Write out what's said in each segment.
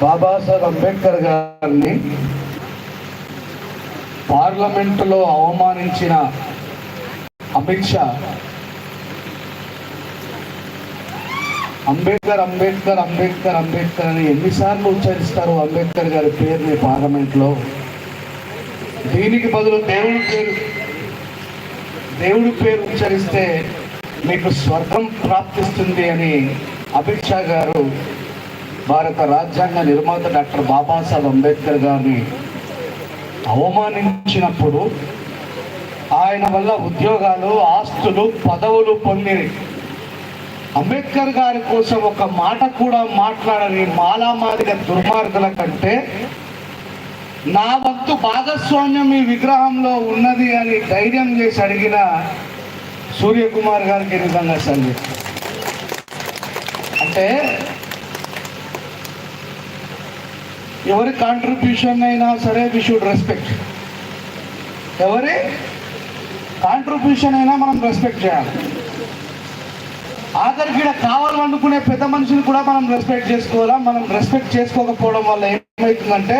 బాబాసాహెబ్ అంబేద్కర్ గారిని పార్లమెంటులో అవమానించిన అమిత్ షా అంబేద్కర్ అంబేద్కర్ అంబేద్కర్ అంబేద్కర్ అని ఎన్నిసార్లు ఉచ్చరిస్తారు అంబేద్కర్ గారి పేరుని పార్లమెంట్లో. దీనికి బదులు దేవుడి పేరు దేవుడి పేరు ఉచ్చరిస్తే మీకు స్వర్గం ప్రాప్తిస్తుంది అని అమిత్ షా గారు భారత రాజ్యాంగ నిర్మాత డాక్టర్ బాబాసాహెబ్ అంబేద్కర్ గారిని అవమానించినప్పుడు ఆయన వల్ల ఉద్యోగాలు ఆస్తులు పదవులు పొంది అంబేద్కర్ గారి కోసం ఒక మాట కూడా మాట్లాడని మాలామాదిగ దుర్మార్గుల కంటే నా వంతు భాగస్వామ్యం ఈ విగ్రహంలో ఉన్నది అని ధైర్యం చేసి అడిగిన సూర్యకుమార్ గారికి నిజంగా సల్లి అంటే ఎవరి కాంట్రిబ్యూషన్ అయినా సరే వి షుడ్ రెస్పెక్ట్ ఎవరి కాంట్రిబ్యూషన్ అయినా మనం రెస్పెక్ట్ చేయాలి. ఆఖరికి ఈడ కావాలనుకునే పెద్ద మనిషిని కూడా మనం రెస్పెక్ట్ చేసుకోవాలా? మనం రెస్పెక్ట్ చేసుకోకపోవడం వల్ల ఏమవుతుందంటే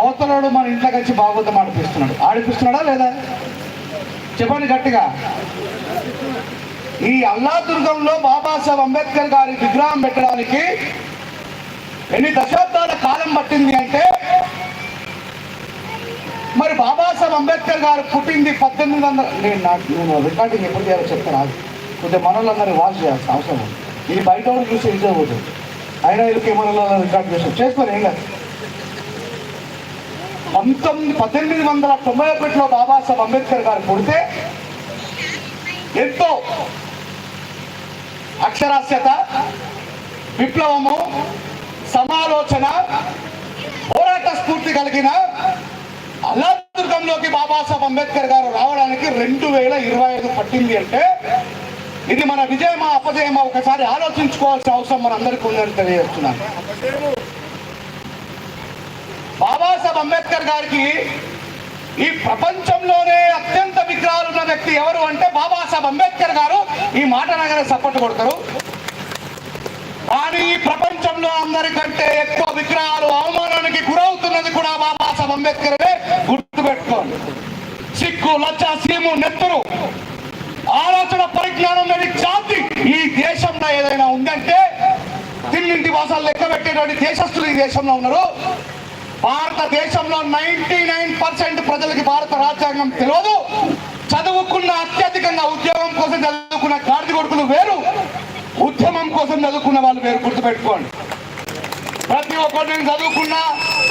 అవతలోడు మన ఇంట్లోకి వచ్చి భాగవతం ఆడిపిస్తున్నాడు. ఆడిపిస్తున్నాడా లేదా? చెప్పండి గట్టిగా. ఈ అల్లాదుర్గంలో బాబాసాహెబ్ అంబేద్కర్ గారి విగ్రహం పెట్టడానికి ఎన్ని దశాబ్దాల కాలం పట్టింది అంటే మరి బాబాసాహెబ్ అంబేద్కర్ గారు పుట్టింది పద్దెనిమిది వందల నేను నాకు నేను రికార్డింగ్ ఎప్పుడు చేయాలో చెప్తాను ఆగు. కొంచెం మనోళ్ళందరినీ వాచ్ చేయాల్సిన అవసరం ఉంది. ఇది బయట వాళ్ళు చూసి ఈజీ అయినా ఇది కెమెరాలో రికార్డ్ చేసాం చేసుకొని ఏం కాదు పంతొమ్మిది పద్దెనిమిది వందల తొంభై ఒకటిలో బాబాసాహెబ్ అంబేద్కర్ గారు పుడితే ఎంతో అక్షరాస్యత విప్లవము సమాలోచన పోరాట స్ఫూర్తి కలిగిన అల్లాదుర్గంలోకి బాబాసాహెబ్ అంబేద్కర్ గారు రావడానికి రెండు వేల ఇరవై ఐదు పట్టింది అంటే ఇది మన విజయమా అపజయమా ఒకసారి ఆలోచించుకోవాల్సిన అవసరం మనందరికీ ఉందని తెలియజేస్తున్నాను. బాబాసాహెబ్ అంబేద్కర్ గారికి ఈ ప్రపంచంలోనే అత్యంత విగ్రహాలు ఉన్న వ్యక్తి ఎవరు అంటే బాబాసాహెబ్ అంబేద్కర్ గారు. ఈ మాట నగర సపోర్ట్ కొడతారు. కానీ ఈ ప్రపంచంలో అందరికంటే ఎక్కువ విగ్రహాలు అవమానానికి గురవుతున్నది కూడా బాబాసాహెబ్ అంబేద్కరే. గుర్తుపెట్టుకోండి సిక్కు లచ్చ సీము నెత్తురు. ఆలోచన పరిజ్ఞానం లేని జాతి ఈ దేశంలో ఏదైనా ఉందంటే తిన్నింటి వాసాలు లెక్క పెట్టేటువంటి దేశస్తులు ఈ దేశంలో ఉన్నారు. భారతదేశంలో నైన్టీ నైన్ పర్సెంట్ ప్రజలకి భారత రాజ్యాంగం తెలియదు. చదువుకున్న అత్యధికంగా ఉద్యోగం కోసం చదువుకున్న గాడిద కొడుకులు వేరు. ఉద్యమం కోసం చదువుకున్న వాళ్ళు మీరు గుర్తుపెట్టుకోండి. ప్రతి ఒక్కరు నేను చదువుకున్నా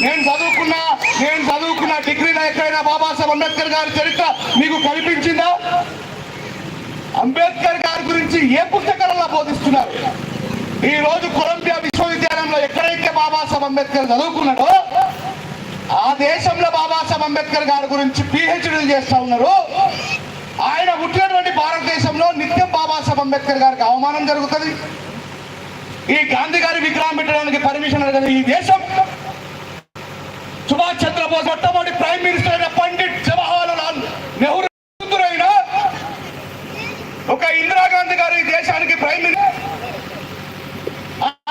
నేను చదువుకున్నా నేను చదువుకున్న డిగ్రీలో ఎక్కడైనా బాబాసాహెబ్ అంబేద్కర్ గారి చరిత్ర మీకు కనిపించిందా? అంబేద్కర్ గారి గురించి ఏ పుస్తకాలలో బోధిస్తున్నారు? ఈ రోజు కొలంబియా విశ్వవిద్యాలయంలో ఎక్కడైతే బాబాసాహెబ్ అంబేద్కర్ చదువుకున్నాడో ఆ దేశంలో బాబాసాహెబ్ అంబేద్కర్ గారి గురించి పిహెచ్డీలు చేస్తా ఉన్నారు. ఆయన పుట్టిన భారతదేశంలో నిత్యం బాబాసాహెబ్ అంబేద్కర్ గారికి అవమానం జరుగుతుంది. ఈ గాంధీ గారి విగ్రహం పెట్టడానికి పర్మిషన్ అడగదు ఈ దేశం. సుభాష్ చంద్రబోస్ మొట్టమొదటి ప్రైమ్ మినిస్టర్ అయిన పండిట్ జవహర్లాల్ నెహ్రూ ఒక ఇందిరాగాంధీ గారు ఈ ప్రైమ్ మినిస్టర్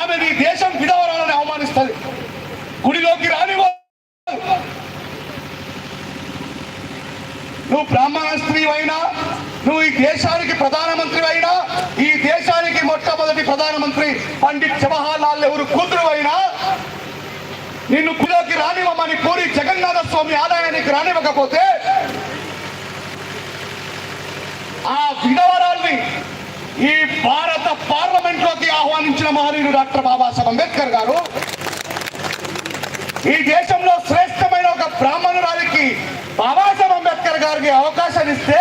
ఆమె ఈ దేశం విధవరాలని అవమానిస్తుంది గుడిలోకి రానివ్వ నువ్వు బ్రాహ్మణ స్త్రీ అయినా నువ్వు ఈ దేశానికి ప్రధానమంత్రి అయినా ఈ దేశానికి మొట్టమొదటి ప్రధానమంత్రి పండిట్ జవహర్ లాల్ నెహ్రూ కూతురు అయినా నిన్ను కులోకి రానివ్వమని పూరి జగన్నాథ స్వామి ఆదాయానికి రానివ్వకపోతే ఆ విధవరాల్ని ఈ భారత పార్లమెంట్లోకి ఆహ్వానించిన మహనీయుడు డాక్టర్ బాబాసాహెబ్ అంబేద్కర్ గారు ఈ దేశంలో శ్రేష్టమైన ఒక బ్రాహ్మణురా గారికి అవకాశం ఇస్తే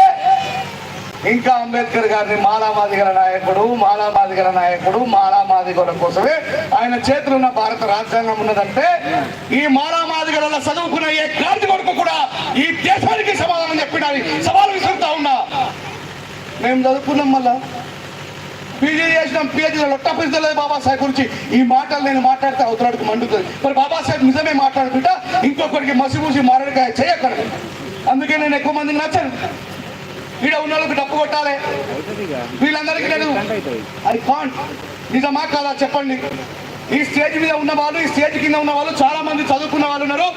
ఇంకా అంబేద్కర్ గారిని మాలామాదిగల నాయకుడు మాలామాదిగల నాయకుడు మాలామాదిగల కోసమే ఆయన చేతులు ఉన్న భారత రాజ్యాంగం ఉన్నదంటే ఈ మాలామాదిగల చదువుకున్న ఏ క్రాంతి కొడుకు కూడా ఈ దేశానికి సమాధానం చెప్పడానికి సవాలు విసురుతా ఉన్నా. మేము చదువుకున్నాం మళ్ళా? పీజీ చేసినాం పిహెచ్డీ లొట్టపిస్తలేదు బాబాసాహెబ్ గురించి. ఈ మాటలు నేను మాట్లాడితే అవుతున్నాడు మండుతుంది. మరి బాబాసాహెబ్ నిజమే మాట్లాడుతుంటా? ఇంకొకరికి మసిమూసి మారడికాయ చేయకూడదు అందుకే నేను ఎక్కువ మందికి నచ్చను. ఈడ ఉన్న వాళ్ళకి డబ్బు కొట్టాలి. వీళ్ళందరికీ నేను అది కాన్ నిజమా కాదా చెప్పండి. ఈ స్టేజ్ మీద ఉన్న వాళ్ళు ఈ స్టేజ్ కింద ఉన్న వాళ్ళు చాలా మంది చదువుకున్న వాళ్ళు ఉన్నారు.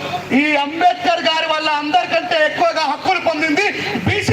ఈ అంబేద్కర్ గారి వల్ల అందరికంటే ఎక్కువగా హక్కులు పొందింది బీసీ